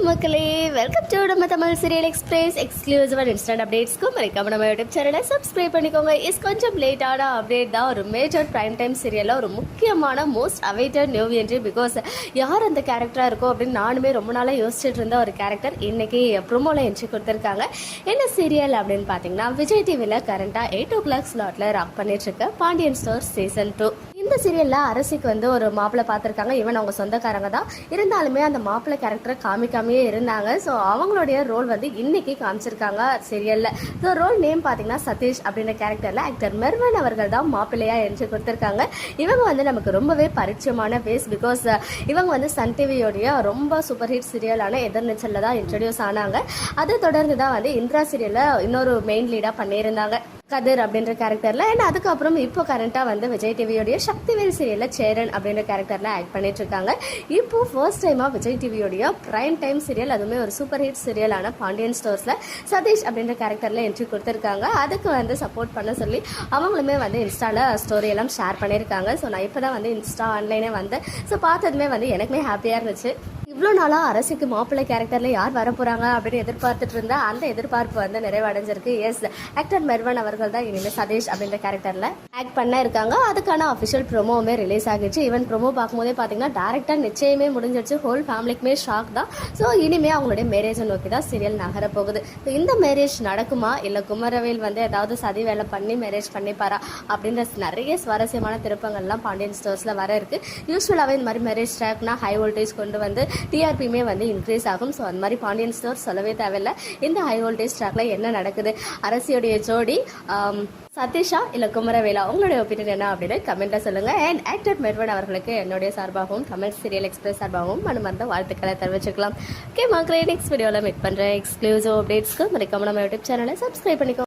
வணக்கம் மக்களே welcome to நம்ம தமிழ் சீரியல் எக்ஸ்பிரஸ் எக்ஸ்க்ளூசிவாக இன்ஸ்டன்ட் அப்டேட்ஸ்க்கும் மறக்காம நம்ம யூடியூப் சேனலை சப்ஸ்கிரைப் பண்ணிக்கோங்க. இஸ் கொஞ்சம் லேட்டான அப்டேட் தான். ஒரு மேஜர் பிரைம் டைம் சீரியலில் ஒரு முக்கியமான most awaited new entry because யார் அந்த கேரக்டராக இருக்கோ அப்படின்னு நானுமே ரொம்ப நாளாக யோசிச்சுட்டு இருந்த ஒரு கேரக்டர் இன்றைக்கி ப்ரொமோவில் என்ட்ரி கொடுத்துருக்காங்க. என்ன சீரியல் அப்படின்னு பார்த்தீங்கன்னா விஜய் டிவியில் கரண்ட்டாக எயிட் ஓ கிளாக் ஸ்லாட்டில் ராக் பண்ணிட்டு இருக்க பாண்டியன் ஸ்டோர் சீசன் டூ இந்த சீரியலில் அரசிக்கு வந்து ஒரு மாப்பிள்ளை பார்த்துருக்காங்க. ஈவன் அவங்க சொந்தக்காரங்க தான். இருந்தாலுமே அந்த மாப்பிள்ளை கேரக்டரை காமிக்காமையே இருந்தாங்க. ஸோ அவங்களுடைய ரோல் வந்து இன்னைக்கு காமிச்சிருக்காங்க சீரியலில் ஸோ ரோல் நேம் பார்த்தீங்கன்னா சதீஷ் அப்படின்ற கேரக்டரில் ஆக்டர் மெர்வன் அவர்கள் தான் மாப்பிள்ளையா என்று கொடுத்துருக்காங்க. இவங்க வந்து நமக்கு ரொம்பவே பரிச்சயமான பேஸ் பிகாஸ் இவங்க வந்து சன் டிவியோடைய ரொம்ப சூப்பர் ஹிட் சீரியலான எதிர்நீச்சலில் தான் இன்ட்ரடியூஸ் ஆனாங்க. அதை தொடர்ந்து தான் வந்து இந்திரா சீரியலில் இன்னொரு மெயின் லீடாக பண்ணியிருந்தாங்க. கதிர் அப்படின்ற கேரக்டர்ல அண்ட் அதுக்கப்புறம் இப்போ கரண்டா வந்து விஜய் டிவியோடைய சக்திவேல் சீரியல்ல சேரன் அப்படின்ற கேரக்டர்ல ஆக்ட் பண்ணிட்டு இருக்காங்க. இப்போ ஃபர்ஸ்ட் டைமா விஜய் டிவியோடைய பிரைம் டைம் சீரியல் அதுவுமே ஒரு சூப்பர் ஹிட் சீரியலான பாண்டியன் ஸ்டோர்ஸ்ல சதீஷ் அப்படின்ற கேரக்டர்ல என்ட்ரி கொடுத்துருக்காங்க. அதுக்கு வந்து சப்போர்ட் பண்ண சொல்லி அவங்களுமே வந்து இன்ஸ்டால ஸ்டோரி எல்லாம் ஷேர் பண்ணியிருக்காங்க. ஸோ நான் இப்போ தான் வந்து இன்ஸ்டா ஆன்லைனே வந்தேன். ஸோ பார்த்ததுமே வந்து எனக்குமே ஹாப்பியாக இருந்துச்சு. இவ்வளோ நாளாக அரசுக்கு மாப்பிள்ளை கேரக்டரில் யார் வர போகிறாங்க அப்படின்னு எதிர்பார்த்துட்டு இருந்தா அந்த எதிர்பார்ப்பு வந்து நிறைவடைஞ்சிருக்கு. எஸ் ஆக்டர் மெர்வன் அவர்கள் தான் இனிமேல் சதீஷ் அப்படின்ற கேரக்டரில் ஆக்ட் பண்ண இருக்காங்க. அதுக்கான அஃபிஷியல் ப்ரோமோவுமே ரிலீஸ் ஆகிடுச்சு. ஈவன் ப்ரோமோ பார்க்கும்போதே பார்த்தீங்கன்னா டேரெக்டாக நிச்சயமே முடிஞ்சிடுச்சு. ஹோல் ஃபேமிலிக்குமே ஷாக் தான். ஸோ இனிமேல் அவங்களுடைய மேரேஜை நோக்கி தான் சீரியல் நகர போகுது இந்த மேரேஜ் நடக்குமா? இல்லை குமரவேல் வந்து ஏதாவது சதி வேலை பண்ணி மேரேஜ் பண்ணிப்பாரா? அப்படின்ற நிறைய சுவாரஸ்யமான திருப்பங்கள்லாம் பாண்டியன் ஸ்டோர்ஸில் வர இருக்கு. யூஸ்வலாகவே இந்த மாதிரி மேரேஜ் ட்ராக்னா ஹை வோல்டேஜ் கொண்டு வந்து டிஆர்பியுமே வந்து இன்க்ரீஸ் ஆகும். ஸோ அந்த மாதிரி பாண்டியன் ஸ்டோர் சொல்லவே தேவையில்லை. இந்த ஹை வோல்டேஜ் ட்ராக்ல என்ன நடக்குது? அரசியுடைய ஜோடி சதீஷா இல்லை குமரவேலா உங்களுடைய ஒப்பீனியன் என்ன அப்படின்னு கமெண்ட்டில் சொல்லுங்கள் அண்ட் ஆக்டர் மெர்வன் அவர்களுக்கு என்னுடைய சார்பாகவும் தமிழ் சீரியல் எக்ஸ்பிரஸ் சார்பாகவும் மனமார்ந்த வாழ்த்துக்களை தெரிவிச்சுக்கலாம். ஓகே மக்களே நெக்ஸ்ட் வீடியோவில் மீட் பண்ணுறேன் எக்ஸ்க்ளூசிவ் அப்டேட்ஸ்க்கு மறக்காம நம்ம யூடியூப் சேனலை சப்ஸ்கிரைப் பண்ணிக்கோ